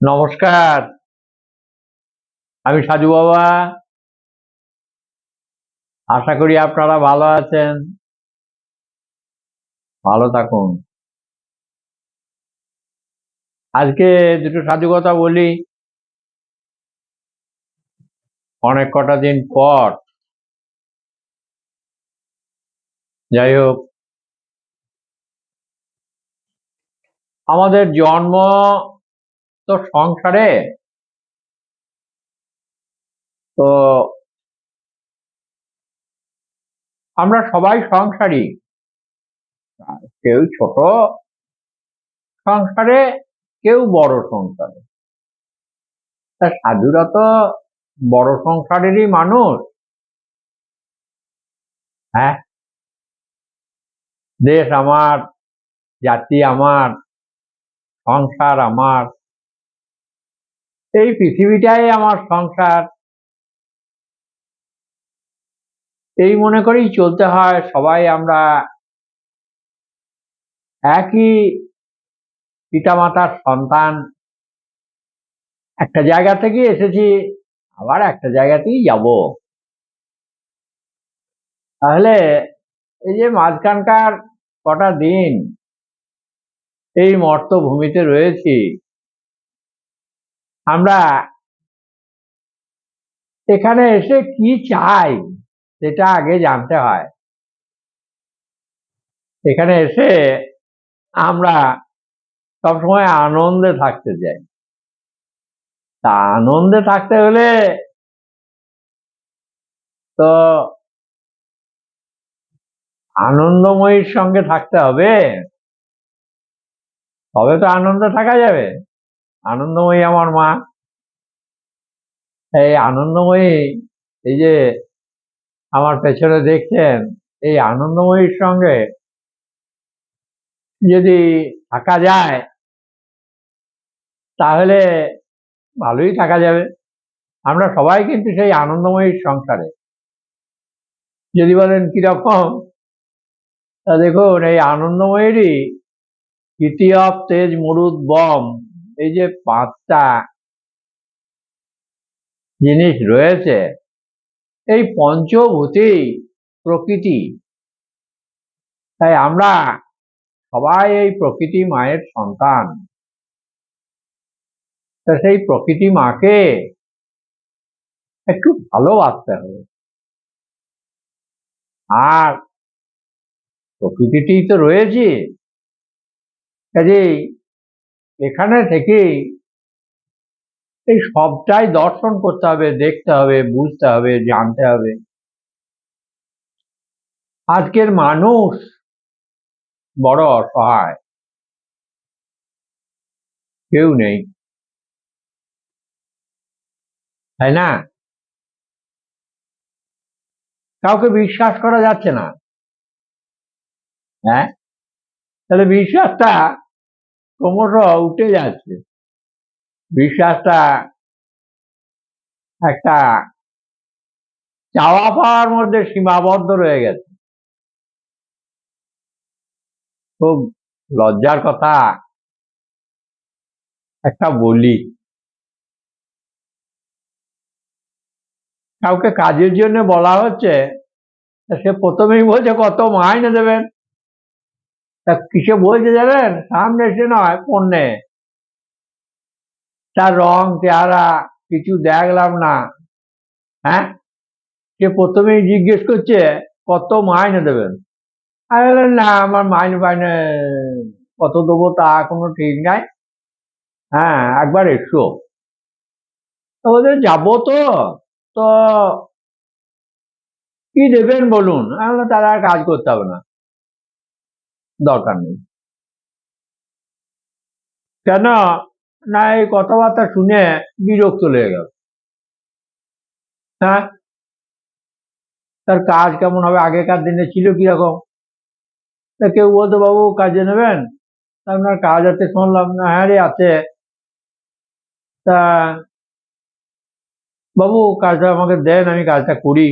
নমস্কার। আমি সাজু বাবা। আশা করি আপনারা ভালো আছেন। ভালো থাকুন। আজকে দুটো সাধু কথা বলি। অনেক কটা দিন পর। যাই হোক। আমাদের জন্ম সংসারে তো আমরা সবাই সংসারী। কেউ ছোট সংসারে, কেউ বড় সংসারে। তা সাধুরা তো বড় সংসারেরই মানুষ। হ্যাঁ? দেশ আমার, জাতি আমার, সংসার আমার। এই পৃথিবীটাই আমার সংসার। এই মনে করেই চলতে হয়, সবাই আমরা একই পিতামাতার সন্তান। একটা জায়গা থেকে এসেছি, আবার একটা জায়গাতেই যাব। তাহলে এই যে মাঝখানকার কটা দিন, এই মর্তভূমিতে রয়েছি। আমরা এখানে এসে কি চাই সেটা আগে জানতে হয়। এখানে এসে আমরা সবসময় আনন্দে থাকতে চাই। তা আনন্দে থাকতে হলে তো আনন্দময়ীর সঙ্গে থাকতে হবে। তবে তো আনন্দে থাকা যাবে। আনন্দময়ী আমার মা। এই আনন্দময়ী, এই যে আমার পেছনে দেখছেন, এই আনন্দময়ীর সঙ্গে যদি থাকা যায়, তাহলে ভালোই থাকা যাবে। আমরা সবাই কিন্তু সেই আনন্দময়ীর সংসারে। যদি বলেন কীরকম, তা দেখুন, এই আনন্দময়ীরই অফ তেজ মরুদ বম। এই যে পাঁচটা জিনিস রয়েছে, এই পঞ্চভূতি প্রকৃতি। তাই আমরা সবাই এই প্রকৃতি মায়ের সন্তান। সেই প্রকৃতি মাকে একটু ভালোবাসতে হবে। আর প্রকৃতিটি তো রয়েছে। কাজেই এখানে থেকেই এই সবটাই দর্শন করতে হবে, দেখতে হবে, বুঝতে হবে, জানতে হবে। আজকের মানুষ বড় অসহায়। কেউ নেই। তাই না? কাউকে বিশ্বাস করা যাচ্ছে না। হ্যাঁ? তাহলে বিশ্বাসটা ক্রমশ উঠে যাচ্ছে। বিশ্বাসটা একটা চাওয়া পাওয়ার মধ্যে সীমাবদ্ধ রয়ে গেছে। খুব লজ্জার কথা একটা বলি। কাউকে কাজের জন্য বলা হচ্ছে, সে প্রথমেই বলছে কত মাইনে দেবেন? তা কিসে বলছে জানেন সামনে এসে নয়, পণ্যে। তার রং, চেহারা, কিছু দেখলাম না। হ্যাঁ? সে প্রথমেই জিজ্ঞেস করছে, কত মাইনে দেবেন? না, আমার মাইনে ফাইনে কত দেবো তা কোনো ঠিক নাই। হ্যাঁ একবার এসো। তো বলছে, যাব তো। তো কি দেবেন বলুন? তারা কাজ করতে হবে না। দরকার নেই। কেন না, এই কথাবার্তা শুনে বিরক্ত লেগে গেল। হ্যাঁ? তার কাজ কেমন হবে? আগেকার দিনে ছিল কীরকম? তা কেউ বলতো, বাবু, কাজে নেবেন? আপনার কাজ আছে, শুনলাম। না হ্যাঁ রে, আছে। তা, বাবু, কাজটা আমাকে দেন, আমি কাজটা করি।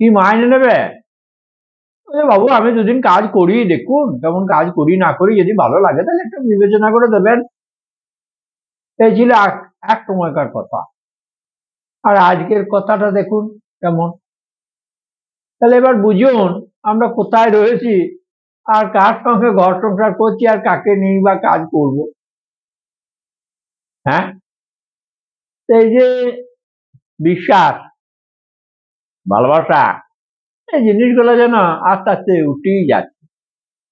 কি, মাইনে নেবে? বাবু, আমি দুদিন কাজ করি দেখুন, কেমন কাজ করি, না করি, যদি ভালো লাগে, তাহলে একটু বিবেচনা করে দেবেন। এই ছিল এক- সময়কার কথা। আর আজকের কথাটা দেখুন কেমন। তাহলে এবার বুঝুন, আমরা কোথায় রয়েছি, আর কার সঙ্গে ঘর সংসার করছি, আর কাকে নিয়ে বা কাজ করব। হ্যাঁ? এই যে বিশ্বাস, ভালোবাসা এই জিনিসগুলো যেন আস্তে আস্তে উঠেই যাচ্ছে।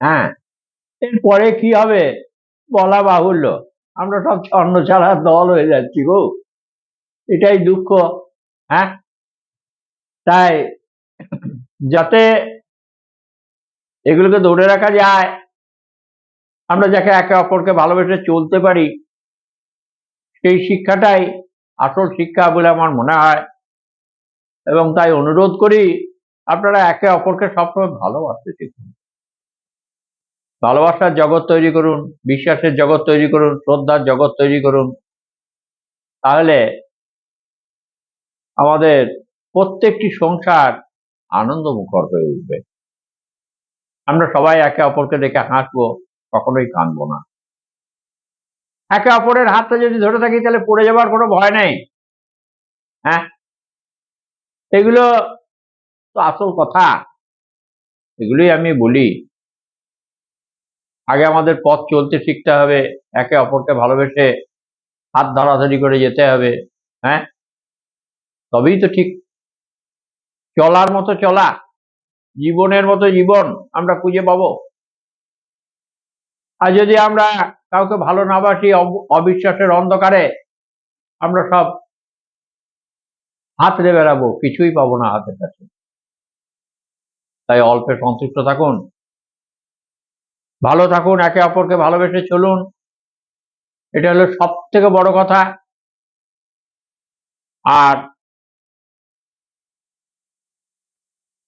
হ্যাঁ এরপরে কি হবে? বলা বাহুল্য। আমরা সব ছন্ন ছাড়া দল হয়ে যাচ্ছি গো। এটাই দুঃখ হ্যাঁ? তাই যাতে এগুলোকে ধরে রাখা যায়, আমরা যাকে একে অপরকে ভালোবেসে চলতে পারি, সেই শিক্ষাটাই আসল শিক্ষা বলে আমার মনে হয়। এবং তাই অনুরোধ করি আপনারা একে অপরকে সবসময় ভালোবাসতে শিখুন। ভালোবাসার জগৎ তৈরি করুন, বিশ্বাসের জগৎ তৈরি করুন, শ্রদ্ধার জগৎ তৈরি করুন। তাহলে আমাদের প্রত্যেকটি সংসার আনন্দমুখর হয়ে উঠবে। আমরা সবাই একে অপরকে দেখে হাসবো, কখনোই কাঁদবো না। একে অপরের হাতটা যদি ধরে থাকি তাহলে পড়ে যাবার কোনো ভয় নেই। হ্যাঁ? এগুলো তো আসল কথা, এগুলোই আমি বলি। আগে আমাদের পথ চলতে শিখতে হবে, একে অপরকে ভালোবেসে হাত ধরাধরি করে যেতে হবে হ্যাঁ? তবেই তো ঠিক। চলার মতো চলা, জীবনের মতো জীবন আমরা খুঁজে পাবো। আর যদি আমরা কাউকে ভালো না বাসি অবিশ্বাসের অন্ধকারে আমরা সব হাতড়ে বেড়াবো, কিছুই পাবো না হাতের কাছে। তাই অল্পে সন্তুষ্ট থাকুন। ভালো থাকুন, একে অপরকে ভালোবেসে চলুন। এটা হলো সব থেকে বড় কথা। আর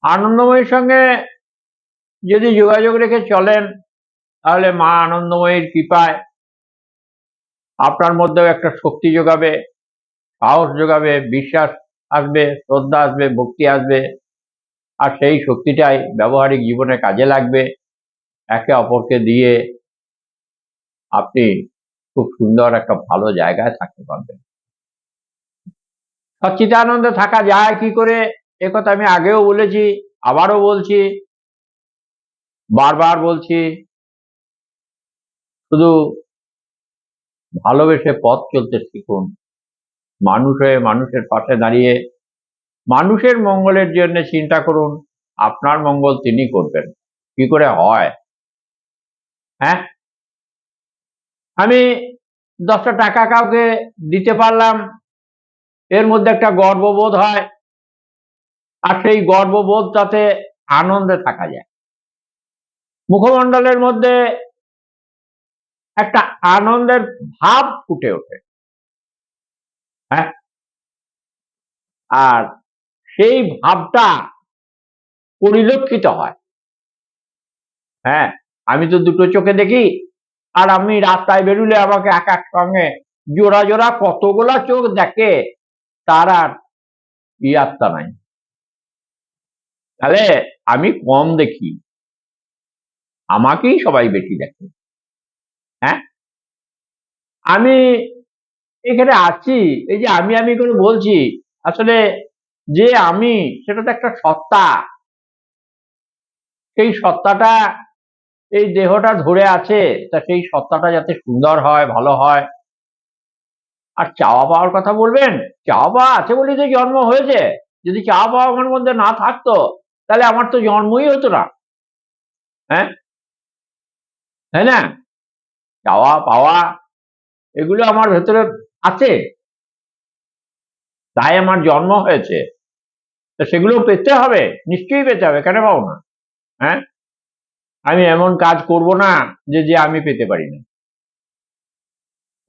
আনন্দময়ীর সঙ্গে যদি যোগাযোগ রেখে চলেন, তাহলে মা আনন্দময়ীর কৃপায় আপনার মধ্যেও একটা শক্তি যোগাবে, সাহস যোগাবে, বিশ্বাস আসবে, শ্রদ্ধা আসবে, ভক্তি আসবে। আর সেই শক্তিটাই ব্যবহারিক জীবনে কাজে লাগবে। একে অপরকে দিয়ে আপনি খুব সুন্দর একটা ভালো জায়গায় থাকতে পারবেন। সচ্চিদানন্দে থাকা যায় কি করে? একথা আমি আগেও বলেছি, আবারও বলছি, বারবার বলছি। শুধু ভালোবেসে পথ চলতে শিখুন। মানুষ হয়ে মানুষের পাশে দাঁড়িয়ে মানুষের মঙ্গলের জন্য চিন্তা করুন, আপনার মঙ্গল তিনি করবেন। কি করে হয়? হ্যাঁ? আমি দশটা টাকা কাউকে দিতে পারলাম, এর মধ্যে একটা গর্ববোধ হয়, আর সেই গর্ববোধ তাতে আনন্দে থাকা যায়। মুখমণ্ডলের মধ্যে একটা আনন্দের ভাব ফুটে ওঠে। হ্যাঁ? আর সেই ভাবটা পরিলক্ষিত হয়। হ্যাঁ আমি তো দুটো চোখে দেখি, আর আমি রাস্তায় বেরুলে আমাকে এক এক সঙ্গে জোড়া জোড়া কতগুলা চোখ দেখে, তার আর ইয়াত্তা নাই। তাহলে আমি কম দেখি, আমাকেই সবাই বেশি দেখে। হ্যাঁ? আমি এখানে আছি এই যে আমি আমি করে বলছি, আসলে যে আমি, সেটা তো একটা সত্তা। সেই সত্তাটা, এই দেহটা ধরে আছে, তা সেই সত্তাটা যাতে সুন্দর হয়, ভালো হয়। আর চাওয়া পাওয়ার কথা বলবেন? চাওয়া পাওয়া আছে বলেই তো জন্ম হয়েছে। যদি চাওয়া পাওয়া আমার মধ্যে না থাকতো, তাহলে আমার তো জন্মই হতো না। হ্যাঁ? তাই না? চাওয়া পাওয়া, এগুলো আমার ভেতরে আছে। তাই আমার জন্ম হয়েছে। তো সেগুলো পেতে হবে, নিশ্চয়ই পেতে হবে, কেন পাবো না? হ্যাঁ? আমি এমন কাজ করব না যে যে আমি পেতে পারি না।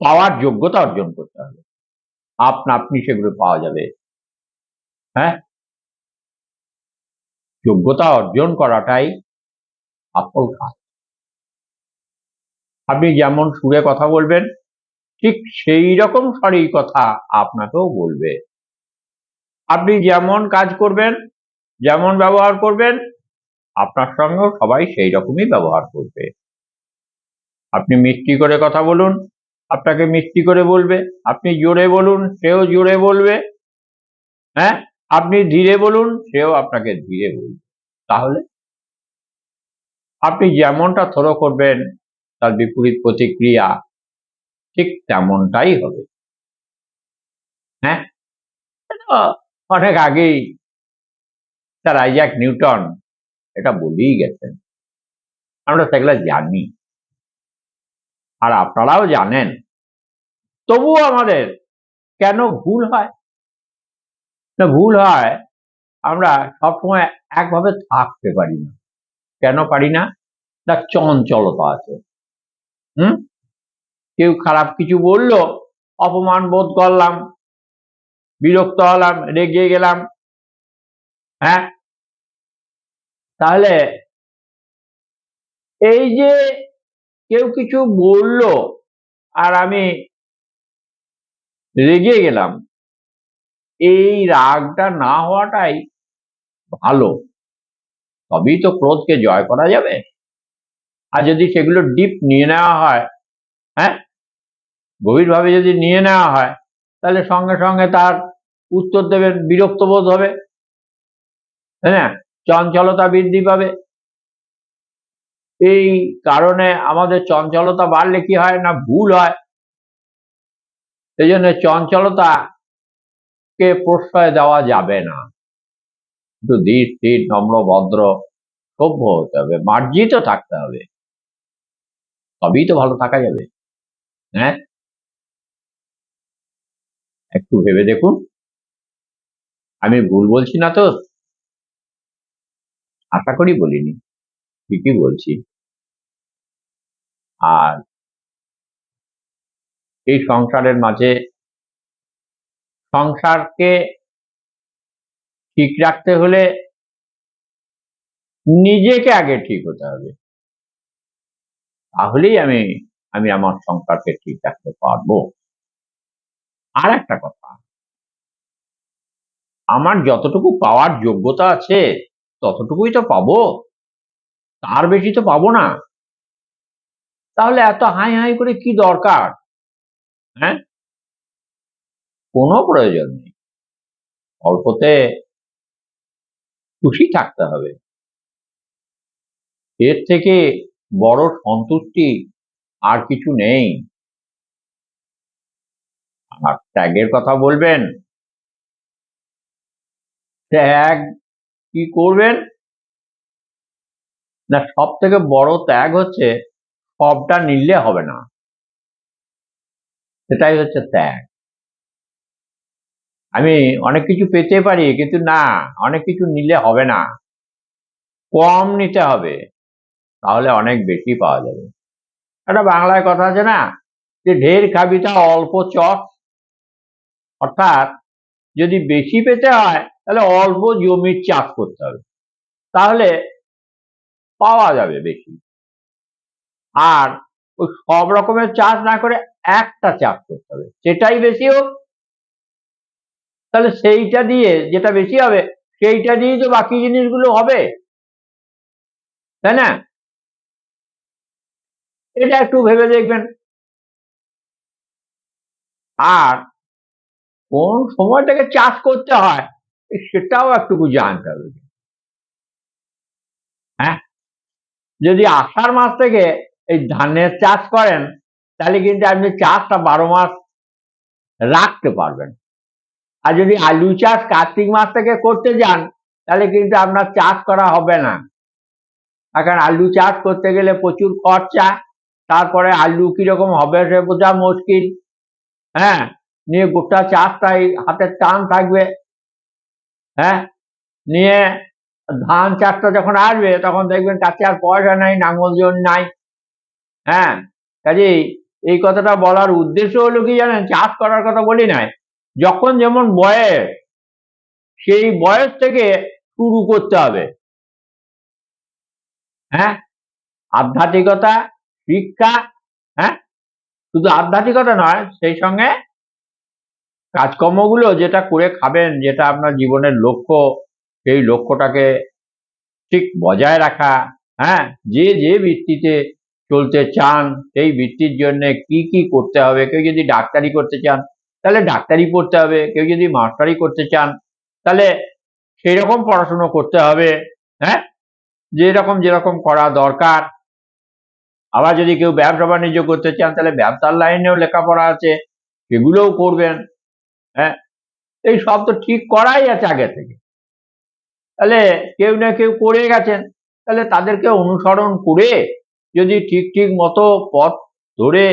পাওয়ার যোগ্যতা অর্জন করতে হবে। আপনা আপনি সেগুলো পাওয়া যাবে। হ্যাঁ? যোগ্যতা অর্জন করাটাই আসল কাজ। আপনি যেমন সুরে কথা বলবেন, ঠিক সেই রকম স্বরেই কথা আপনাকেও বলবে। আপনি যেমন কাজ করবেন, যেমন ব্যবহার করবেন, আপনার সঙ্গেও সবাই সেই রকমই ব্যবহার করবে। আপনি মিষ্টি করে কথা বলুন, আপনাকে মিষ্টি করে বলবে, আপনি জোরে বলুন, সেও জোরে বলবে হ্যাঁ? আপনি ধীরে বলুন, সেও আপনাকে ধীরে বলবে। তাহলে? আপনি যেমনটা থ্রো করবেন, তার বিপরীত প্রতিক্রিয়া ঠিক তেমনটাই হবে। হ্যাঁ? অনেক আগেই স্যার আইজাক নিউটন এটা বলেই গেছেন। আমরা সেগুলো জানি। আর আপনারাও জানেন। তবুও আমাদের কেন ভুল হয়? না, ভুল হয় আমরা সবসময় একভাবে থাকতে পারি না। কেন পারি না? না, চঞ্চলতা আছে। হুম? কেউ খারাপ কিছু বলল, অপমান বোধ করলাম বিরক্ত হলাম, রেগে গেলাম। হ্যাঁ? তাহলে এই যে কেউ কিছু বলল আর আমি রেগে গেলাম, এই রাগটা না হওয়াটাই ভালো। তবেই তো ক্রোধকে জয় করা যাবে। আর যদি সেগুলো ডিপ নিয়ে নেওয়া হয় হ্যাঁ? গভীরভাবে যদি নিয়ে নেওয়া হয়, তাহলে সঙ্গে সঙ্গে তার উত্তর দেবেন বিরক্ত বোধ হবে। হ্যাঁ চঞ্চলতা বৃদ্ধি পাবে। এই কারণে আমাদের চঞ্চলতা বাড়লে কি হয় না ভুল হয়? সেই জন্য চঞ্চলতাকে প্রশ্রয় দেওয়া যাবে না। একটু ধীর, স্থির, নম্র, ভদ্র, সভ্য হতে হবে। মার্জিত থাকতে হবে। তবেই তো ভালো থাকা যাবে। হ্যাঁ? একটু ভেবে দেখুন। আমি ভুল বলছি না তো? আশা করি বলিনি। ঠিকই বলছি। আর এই সংসারের মাঝে সংসারকে ঠিক রাখতে হলে নিজেকে আগে ঠিক হতে হবে। তাহলেই আমি আমি আমার সংসারকে ঠিক রাখতে পারব। আর একটা কথা। আমার যতটুকু পাওয়ার যোগ্যতা আছে, ততটুকুই তো পাবো। তার বেশি তো পাবো না। তাহলে এত হাই হাই করে কি দরকার? হ্যাঁ? কোনো প্রয়োজন নেই। অল্পতে খুশি থাকতে হবে। এর থেকে বড় সন্তুষ্টি আর কিছু নেই। আর ত্যাগের কথা বলবেন। ত্যাগ কি করবেন? না সব থেকে বড় ত্যাগ হচ্ছে সবটা নিলে হবে না। সেটাই হচ্ছে ত্যাগ। আমি অনেক কিছু পেতে পারি, কিন্তু না, অনেক কিছু নিলে হবে না। কম নিতে হবে, তাহলে অনেক বেশি পাওয়া যাবে। একটা বাংলায় কথা আছে না, যে ঢের খাবি তা অল্প চট, অর্থাৎ যদি বেশি পেতে হয়, তাহলে অল্প জমির চাষ করতে হবে। তাহলে পাওয়া যাবে বেশি। আর ওই সব রকমের চাষ না করে একটা চাষ করতে হবে। সেটাই বেশি হোক, তাহলে সেইটা দিয়ে যেটা বেশি হবে, সেইটা দিয়েই তো বাকি জিনিসগুলো হবে। তাই না? এটা একটু ভেবে দেখবেন। আর কোন সময়টাকে চাষ করতে হয়, সেটাও একটুকু জানতে হবে। হ্যাঁ? যদি আষাঢ় মাস থেকে এই ধানের চাষ করেন, তাহলে কিন্তু আপনি চাষটা বারো মাস রাখতে পারবেন। আর যদি আলু চাষ কার্তিক মাস থেকে করতে যান, তাহলে কিন্তু আপনার চাষ করা হবে না। এখন আলু চাষ করতে গেলে প্রচুর খরচা, তারপরে আলু কীরকম হবে সে বোঝা মুশকিল। হ্যাঁ? নিয়ে গোটা চাষটাই হাতের টান থাকবে হ্যাঁ? নিয়ে ধান চাষটা যখন আসবে, তখন দেখবেন কাছে আর পয়সা নাই, নাঙল জন নাই হ্যাঁ? কাজেই এই কথাটা বলার উদ্দেশ্য হলো কি জানেন? চাষ করার কথা বলি নাই। যখন যেমন বয়স, সেই বয়স থেকে শুরু করতে হবে। হ্যাঁ? আধ্যাত্মিকতা, শিক্ষা হ্যাঁ? শুধু আধ্যাত্মিকতা নয়, সেই সঙ্গে কাজকর্মগুলো যেটা করে খাবেন, যেটা আপনার জীবনের লক্ষ্য, সেই লক্ষ্যটাকে ঠিক বজায় রাখা হ্যাঁ? যে যে ভিত্তিতে চলতে চান, সেই বৃত্তির জন্য কি কি করতে হবে? কেউ যদি ডাক্তারি করতে চান, তাহলে ডাক্তারি পড়তে হবে। কেউ যদি মাস্টারি করতে চান, তাহলে সেই রকম পড়াশুনো করতে হবে হ্যাঁ? যেরকম যেরকম করা দরকার। আবার যদি কেউ ব্যবসা বাণিজ্য করতে চান, তাহলে ব্যবসার লাইনেও লেখাপড়া আছে, সেগুলোও করবেন। হ্যাঁ? এই সব তো ঠিক করাই আছে আগে থেকে। তাহলে কেউ না কেউ করে গেছেন। তাহলে তাদেরকে অনুসরণ করে যদি ঠিক ঠিক মতো পথ ধরে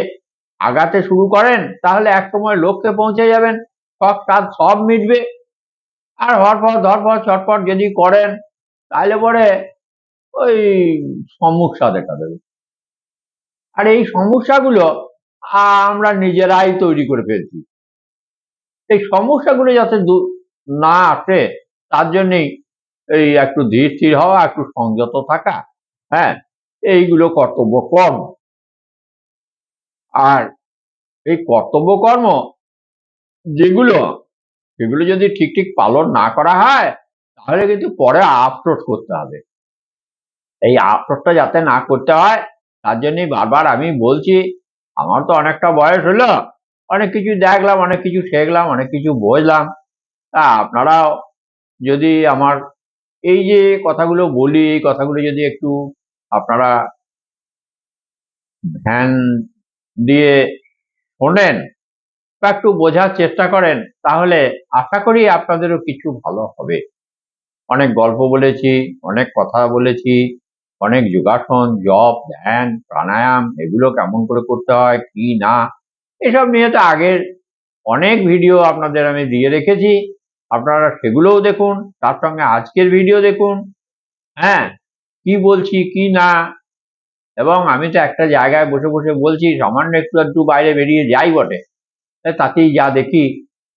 আগাতে শুরু করেন, তাহলে এক সময় লক্ষ্যে পৌঁছে যাবেন। সব কাজ সব মিটবে। আর হরফর ধরফর ছটফট যদি করেন, তাহলে পরে ওই সমস্যা দেখা দেবে। আর এই সমস্যাগুলো আমরা নিজেরাই তৈরি করে ফেলছি। এই সমস্যাগুলো যাতে না আসে, তার জন্যেই এই একটু ধীর স্থির হওয়া, একটু সংযত থাকা হ্যাঁ এইগুলো কর্তব্য কর্ম আর এই কর্তব্য কর্ম যেগুলো, সেগুলো যদি ঠিক ঠিক পালন না করা হয়, তাহলে কিন্তু পরে আফসোস করতে হবে। এই আফসোসটা যাতে না করতে হয়, তার জন্যই বারবার আমি বলছি, আমার তো অনেকটা বয়স হলো অনেক কিছু দেখলাম, অনেক কিছু শিখলাম, অনেক কিছু বুঝলাম। তা আপনারাও যদি আমার এই যে কথাগুলো বলি, এই কথাগুলো যদি একটু আপনারা ধ্যান দিয়ে শোনেন বা একটু বোঝার চেষ্টা করেন, তাহলে আশা করি আপনাদেরও কিছু ভালো হবে। অনেক গল্প বলেছি, অনেক কথা বলেছি, অনেক যোগাসন, জপ, ধ্যান, প্রাণায়াম, এগুলো কেমন করে করতে হয়, কি না এসব নিয়ে তো আগের অনেক ভিডিও আপনাদের আমি দিয়ে রেখেছি। আপনারা সেগুলোও দেখুন, তার সঙ্গে আজকের ভিডিও দেখুন। হ্যাঁ কি বলছি, কি না? এবং আমি তো একটা জায়গায় বসে বসে বলছি, সামান্য একটু একটু বাইরে বেরিয়ে যাই বটে। তাতেই যা দেখি,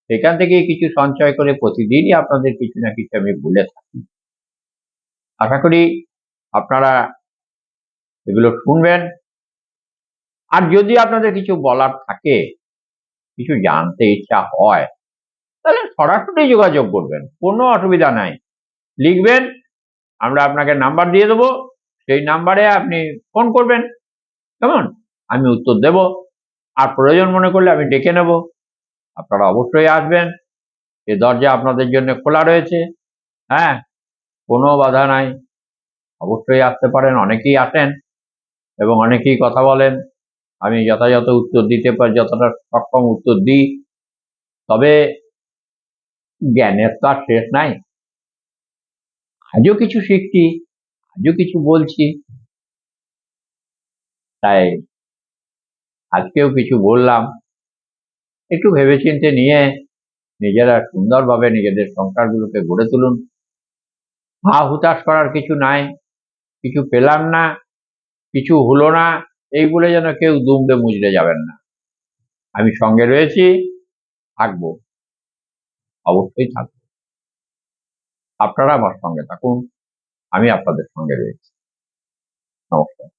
সেখান থেকে কিছু সঞ্চয় করে প্রতিদিনই আপনাদের কিছু না কিছু আমি বলে থাকি। আশা করি আপনারা এগুলো শুনবেন। আর যদি আপনাদের কিছু বলার থাকে, কিছু জানতে ইচ্ছা হয়, তাহলে সরাসরি যোগাযোগ করবেন, কোনো অসুবিধা নাই। লিখবেন, আমরা আপনাকে নাম্বার দিয়ে দেবো, সেই নাম্বারে আপনি ফোন করবেন, কেমন? আমি উত্তর দেব, আর প্রয়োজন মনে করলে আমি ডেকে নেব। আপনারা অবশ্যই আসবেন, এ দরজা আপনাদের জন্য খোলা রয়েছে হ্যাঁ কোনো বাধা নাই। অবশ্যই আসতে পারেন, অনেকেই আসেন, এবং অনেকেই কথা বলেন। আমি যথাযথ উত্তর দিতে পারি, যতটা সক্ষম উত্তর দিই, তবে জ্ঞানের তো আর শেষ নাই। আজও কিছু শিখছি, আজও কিছু বলছি। তাই আজকেও কিছু বললাম। একটু ভেবেচিন্তে নিয়ে নিজেরা সুন্দরভাবে নিজেদের সংসারগুলোকে গড়ে তুলুন। হা হুতাশ করার কিছু নাই, কিছু পেলাম না, কিছু হলো না। এইগুলো যেন কেউ দুমড়ে মুজড়ে যাবেন না। আমি সঙ্গে রয়েছি, থাকব। অবশ্যই থাকব। আপনারা আমার সঙ্গে থাকুন, আমি আপনাদের সঙ্গে রয়েছি। নমস্কার।